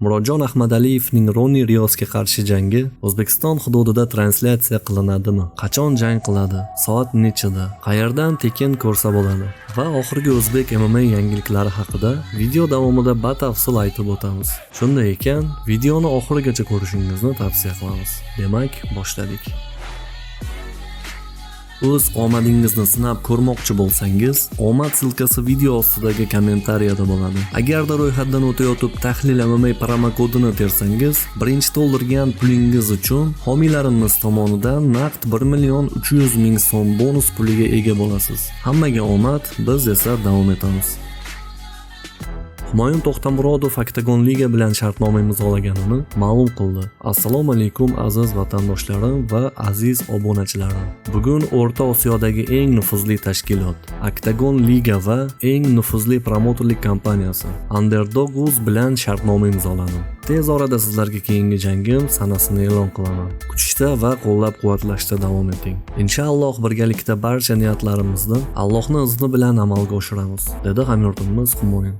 Murodjon Ahmadaliyevning Roni Riyosga qarshi jangi O'zbekiston hududida translyatsiya qilinadimi? Qachon jang qiladi? Soat nechida? Qayerdan tekin ko'rsa bo'ladi? Va oxirgi o'zbek MMA yangiliklari haqida video davomida batafsil aytib o'tamiz. Shunday ekan, videoni oxirigacha ko'rishingizni tavsiya qilamiz. Demak, boshladik. O'z omadingizni sinab ko'rmoqchi bo'lsangiz omad silkasi video ostidagi kommentariyada bo'ladi. Agarda ro'yxatdan o'tayotib tahlil MMA promokodini tersangiz birinchi to'ldirgan pulingiz uchun homiylarimiz tomonidan naqd 1 million 300 ming so'm bonus puliga ega bo'lasiz. Hammaga omad biz esa davom etamiz. Humoyun To'xtamurodov Oktagon Liga bilan shartnoma imzolaganini ma'lum qildi. Assalomu alaykum aziz vatandoshlarim va aziz obunachilarim. Bugun O'rta Osiyodagi eng nufuzli tashkilot Oktagon Liga va eng nufuzli promotorlik kompaniyasi Underdog Uz bilan shartnoma imzoladim. Tez orada sizlarga keyingi jangim sanasini e'lon qilaman. Kutishda va qo'llab-quvvatlashda davom eting. Inshaalloh birgalikda barcha niyatlarimizni Allohning izni bilan amalga oshiramiz, dedi hamyurtimiz Humoyun.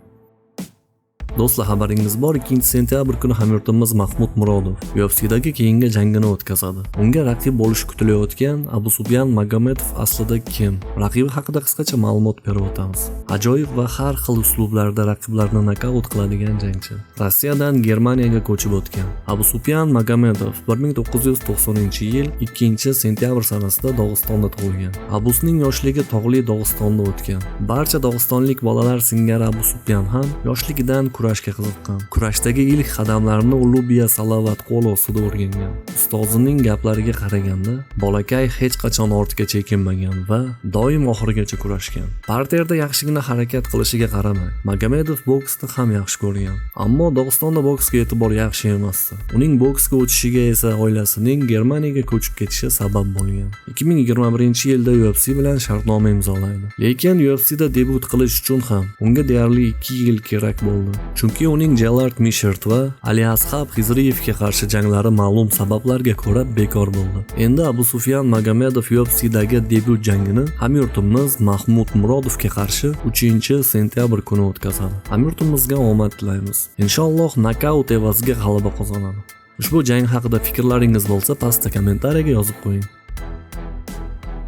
Do'stlar xabaringiz bor 2 sentyabr kuni hamyurtimiz Mahmud Murodov UFC'dagi keyingi jangini o'tkazadi. Unga raqib bo'lishi kutilayotgan Abu Subyan Magomedov aslida kim? Raqibi haqida qisqacha ma'lumot berib o'tamiz. Ajoyib va har xil uslublarda raqiblarni nokaut qiladigan jangchi. Rossiyadan Germaniyaga ko'chib o'tgan. Abu Subyan Magomedov 1990-yil 2-sentyabr sanasida Dog'istonda tug'ilgan. Abusning yoshligi tog'li Dog'istonda o'tgan. Barcha dog'istonlik bolalar singari Abu Subyan ham yoshligidan kurashga qiziqqan. Kurashdagi ilk qadamlarini Ulubiya Salavatqul ostida o'rgangan. Ustozining gaplariga qaraganda, bolakay hech qachon ortga chekinmagan va doim oxirigacha kurashgan. Parterda yaxshigina harakat qilishiga qaramay, Magomedov boksni ham yaxshi ko'rgan. Ammo Dog'istonda boksga e'tibor yaxshi emasdi. Uning boksga o'tishiga esa oilasining Germaniyaga ko'chib ketishi sabab bo'lgan. 2021-yilda UFC bilan shartnoma imzolaydi. Lekin UFCda debut qilish uchun ham unga deyarli 2 yil kerak bo'ldi. Chunki uning Jellard Mishert va Aliashab Xizriyevga qarshi janglari ma'lum sabablarga ko'ra bekor bo'ldi. Endi Abu Sufyan Magomedov UFCdagi debyut jangini hamyurtimiz Mahmud Murodovga qarshi 3-sentyabr kuni o'tkazadi. Hamyurtimizga omad tilaymiz. Inshaalloh nokaut evaziga g'alaba qozonadi. Ushbu jang haqida fikrlaringiz bo'lsa, pastda kommentariyaga yozib qo'ying.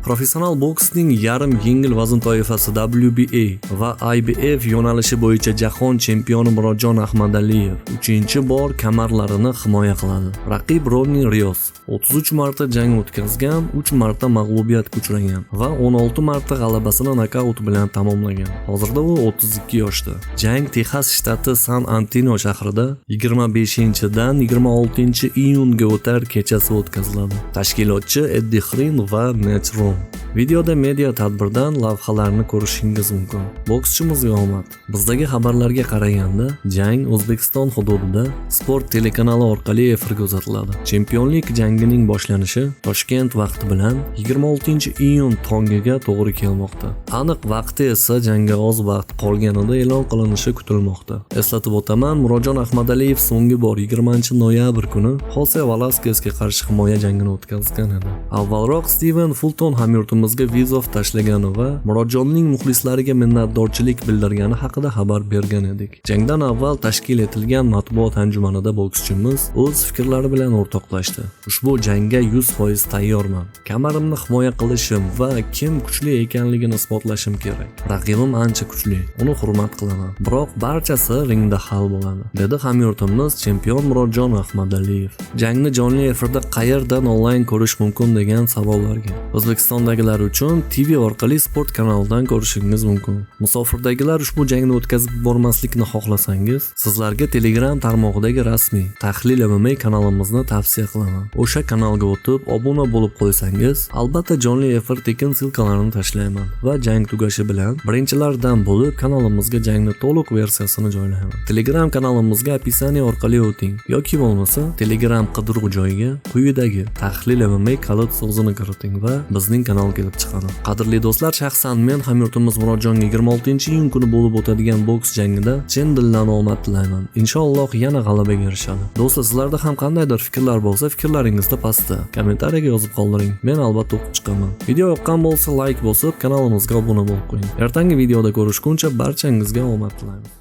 Professional boksning yarim yengil vazn toifasi WBA va IBF yo'nalishi bo'yicha jahon chempioni Murodjon Ahmadaliyev 3-bor kamarlarini himoya qiladi. Raqib Ronnie Rios 33 marta jang o'tkazgan, 3 marta mag'lubiyatga uchragan va 16 marta g'alabasini nokaut bilan tamomlagan. Hozirda u 32 yoshda. Jang Texas shtati San Antino shahrida 25-dan 26-iyunga o'tar kechasi o'tkaziladi. Tashkilotchi Eddie Hrin va Matt Ron Tchau. Videoda media tadbirdan lavhalarni ko'rishingiz mumkin. Bokschimizga omad. Bizdagi xabarlarga qaraganda, jang O'zbekiston hududida Sport telekanali orqali efirga uzatiladi. Chempionlik jangining boshlanishi Toshkent vaqti bilan 26-iyun tongiga to'g'ri kelmoqda. Aniq vaqti esa jangga oz vaqt qolganida e'lon qilinishi kutilmoqda. Eslatib o'taman, Murodjon Ahmadaliyev so'nggi bor 20-noyabr kuni Xose Valaskesga qarshi himoya jangini o'tkazgan edi. Avvalroq Steven Fulton hamyurtimizga vizov tashlagani va Murodjonning muxlislariga minnatdorchilik bildirgani haqida xabar bergan edik. Jangdan avval tashkil etilgan matbuot anjumanida bokschimiz o'z fikrlari bilan o'rtoqlashdi. Ushbu jangga 100% tayyorman. Kamarimni himoya qilishim va kim kuchli ekanligini isbotlashim kerak. Raqibim ancha kuchli, uni hurmat qilaman. Biroq barchasi ringda hal bo'ladi, dedi hamyurtimiz chempion Murodjon Ahmadaliyev. Jangni jonli efirda qayerdan onlayn ko'rish mumkin degan savollarga O'zbekistondagilar uchun TV orqali sport kanalidan ko'rishingiz mumkin. Musofirdagilar ushbu jangni o'tkazib bormaslikni xohlasangiz, sizlarga Telegram tarmog'idagi rasmiy Tahlil MMA kanalimizni tavsiya qilaman. O'sha kanalga o'tib, obuna bo'lib qo'ysangiz, albatta jonli efir tekin silkalarini tashlayman va jang tugashi bilan birinchilardan bo'lib kanalimizga jangni to'liq versiyasini joylayman. Telegram kanalimizga описание orqali o'ting yoki bo'lmasa Telegram qidiruv joyiga quyidagi Tahlil MMA kalit so'zini kiriting va bizning kanalga kelib chiqadi. Qadrli do'stlar, shaxsan men hamyurtimiz Murodjonga 26-iyun kuni bo'lib o'tadigan boks jangida chin dildan omad tilayman. Inshaalloh yana g'alabaga erishadi. Do'stlar, sizlarda ham qandaydir fikrlar bo'lsa, fikrlaringizni pastda kommentariyaga yozib qoldiring. Men albatta o'qib chiqaman. Video yoqqan bo'lsa, like bosib, kanalimizga obuna bo'lib qo'ying. Ertangi videoda ko'rishguncha barchangizga omad tilayman.